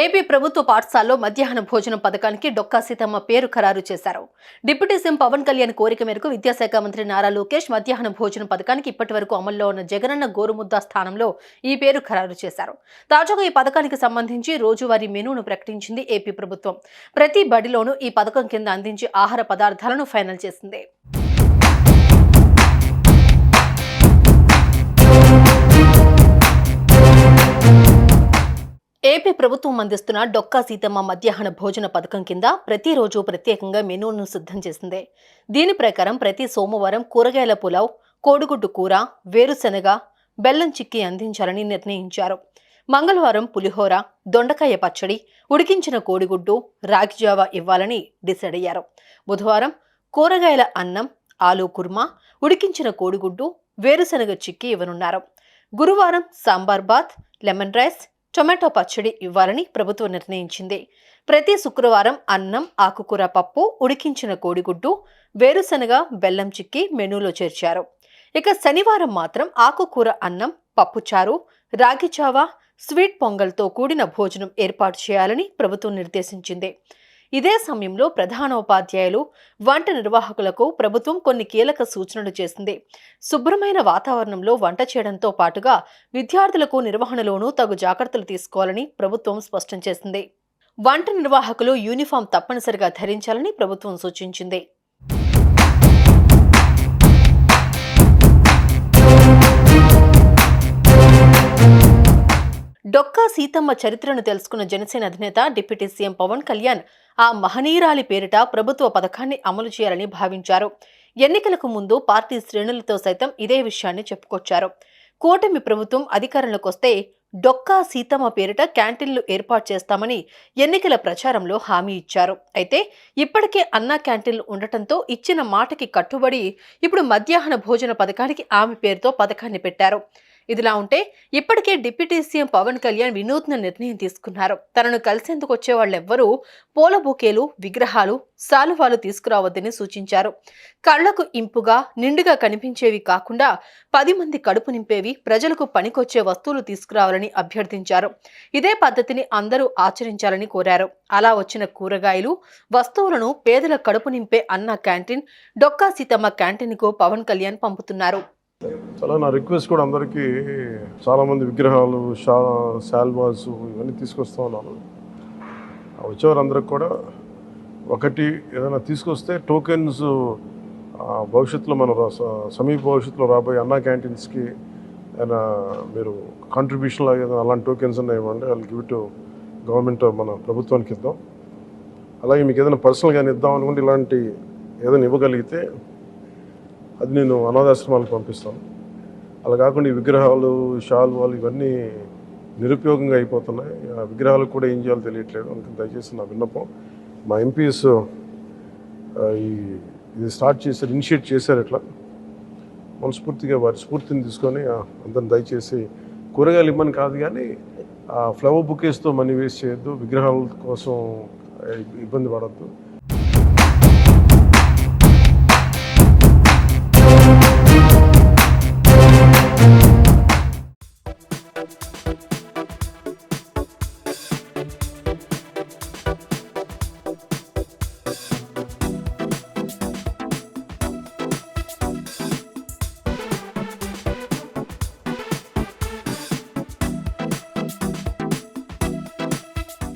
AP ప్రభుత్వ పాఠశాలలో మధ్యాహ్న భోజనం పథకానికి డొక్కా సీతమ్మ పేరు ఖరారు చేశారు. డిప్యూటీ సీఎం పవన్ కళ్యాణ్ కోరిక మేరకు విద్యాశాఖ మంత్రి నారా లోకేష్ మధ్యాహ్న భోజనం పథకానికి ఇప్పటి వరకు అమల్లో ఉన్న జగనన్న గోరుముద్ద స్థానంలో ఈ పేరు ఖరారు చేశారు. తాజాగా ఈ పథకానికి సంబంధించి రోజువారీ మెనూను ప్రకటించింది ఏపీ ప్రభుత్వం. ప్రతి బడిలోనూ ఈ పథకం కింద అందించే ఆహార పదార్థాలను ఫైనల్ చేసింది. ప్రభుత్వం అందిస్తున్న డొక్కా సీతమ్మ మధ్యాహ్న భోజన పథకం కింద ప్రతిరోజు ప్రత్యేకంగా మెనూను సిద్ధం చేసింది. దీని ప్రకారం ప్రతి సోమవారం కూరగాయల పులావ్ కోడిగుడ్డు కూర వేరుశెనగ బెల్లం చిక్కి అందించాలని నిర్ణయించారు. మంగళవారం పులిహోర దొండకాయ పచ్చడి ఉడికించిన కోడిగుడ్డు రాగిజావ ఇవ్వాలని డిసైడ్ అయ్యారు. బుధవారం కూరగాయల అన్నం ఆలు కుర్మా ఉడికించిన కోడిగుడ్డు వేరుశెనగ చిక్కి ఇవ్వనున్నారు. గురువారం sambar bath lemon rice tomato పచ్చడి ఇవ్వాలని ప్రభుత్వం నిర్ణయించింది. ప్రతి శుక్రవారం అన్నం ఆకుకూర పప్పు ఉడికించిన కోడిగుడ్డు వేరుశనగ బెల్లం చిక్కి మెనూలో చేర్చారు. ఇక శనివారం మాత్రం ఆకుకూర అన్నం పప్పుచారు రాగిచావా స్వీట్ పొంగల్తో కూడిన భోజనం ఏర్పాటు చేయాలని ప్రభుత్వం నిర్దేశించింది. ఇదే సమయంలో ప్రధాన ఉపాధ్యాయులు వంట నిర్వాహకులకు ప్రభుత్వం కొన్ని కీలక సూచనలు చేసింది. శుభ్రమైన వాతావరణంలో వంట చేయడంతో పాటుగా విద్యార్థులకు నిర్వహణలోనూ తగు జాగ్రత్తలు తీసుకోవాలని ప్రభుత్వం స్పష్టం చేసింది. వంట నిర్వాహకులు యూనిఫామ్ తప్పనిసరిగా ధరించాలని ప్రభుత్వం సూచించింది. డొక్కా సీతమ్మ చరిత్రను తెలుసుకున్న జనసేన అధినేత డిప్యూటీ సీఎం పవన్ కళ్యాణ్ ఆ మహనీయురాలి పేరిట ప్రభుత్వ పథకాన్ని అమలు చేయాలని భావించారు. ఎన్నికలకు ముందు పార్టీ శ్రేణులతో సైతం ఇదే విషయాన్ని చెప్పుకొచ్చారు. కూటమి ప్రభుత్వం అధికారంలోకి వస్తే డొక్కా సీతమ్మ పేరిట క్యాంటీన్లు ఏర్పాటు చేస్తామని ఎన్నికల ప్రచారంలో హామీ ఇచ్చారు. అయితే ఇప్పటికే అన్నా క్యాంటీన్లు ఉండటంతో ఇచ్చిన మాటకి కట్టుబడి ఇప్పుడు మధ్యాహ్న భోజన పథకానికి ఆమె పేరుతో పథకాన్ని పెట్టారు. ఇదిలా ఉంటే ఇప్పటికే డిప్యూటీ సీఎం పవన్ కళ్యాణ్ వినూత్న నిర్ణయం తీసుకున్నారు. తనను కలిసేందుకు వచ్చే వాళ్ళెవ్వరూ పూల బొకేలు విగ్రహాలు సాలువాలు తీసుకురావద్దని సూచించారు. కళ్ళకు ఇంపుగా నిండుగా కనిపించేవి కాకుండా పది మంది కడుపు నింపేవి ప్రజలకు పనికొచ్చే వస్తువులు తీసుకురావాలని అభ్యర్థించారు. ఇదే పద్ధతిని అందరూ ఆచరించాలని కోరారు. అలా వచ్చిన కూరగాయలు వస్తువులను పేదల కడుపు నింపే అన్న క్యాంటీన్ డొక్కా సీతమ్మ క్యాంటీన్కు పవన్ కళ్యాణ్ పంపుతున్నారు. చాలా నా రిక్వెస్ట్ కూడా అందరికీ చాలామంది విగ్రహాలు షా శాల్వాస్ ఇవన్నీ తీసుకొస్తా ఉన్నాను. ఆ వచ్చేవారందరికి కూడా ఒకటి ఏదైనా తీసుకొస్తే టోకెన్స్ భవిష్యత్తులో మన రా- స- సమీప భవిష్యత్తులో రాబోయే అన్నా క్యాంటీన్స్కి ఏదైనా మీరు కాంట్రిబ్యూషన్ లాగా ఏదైనా అలాంటి టోకెన్స్ ఉన్నాయి ఇవ్వండి వాళ్ళు గివ్ టు గవర్నమెంట్ మన ప్రభుత్వానికి ఇద్దాం. అలాగే మీకు ఏదైనా పర్సనల్గా ఇద్దాం అనుకుంటే ఇలాంటి ఏదైనా ఇవ్వగలిగితే అది నేను అనాథాశ్రమాలకు పంపిస్తాను. అలా కాకుండా ఈ విగ్రహాలు షాల్వాలు ఇవన్నీ నిరుపయోగంగా అయిపోతున్నాయి. ఆ విగ్రహాలకు కూడా ఏం చేయాలో తెలియట్లేదు. అందుకని దయచేసి నా విన్నపం మా ఎంపీస్ ఈ ఇది స్టార్ట్ చేశారు ఇనిషియేట్ చేశారు ఇట్లా. మనస్ఫూర్తిగా వారి స్ఫూర్తిని తీసుకొని అందరిని దయచేసి కూరగాయలు ఇమ్మని కాదు కానీ ఆ ఫ్లవర్ బుకేస్తో మనీ వేస్ట్ చేయొద్దు. విగ్రహాల కోసం ఇబ్బంది పడద్దు.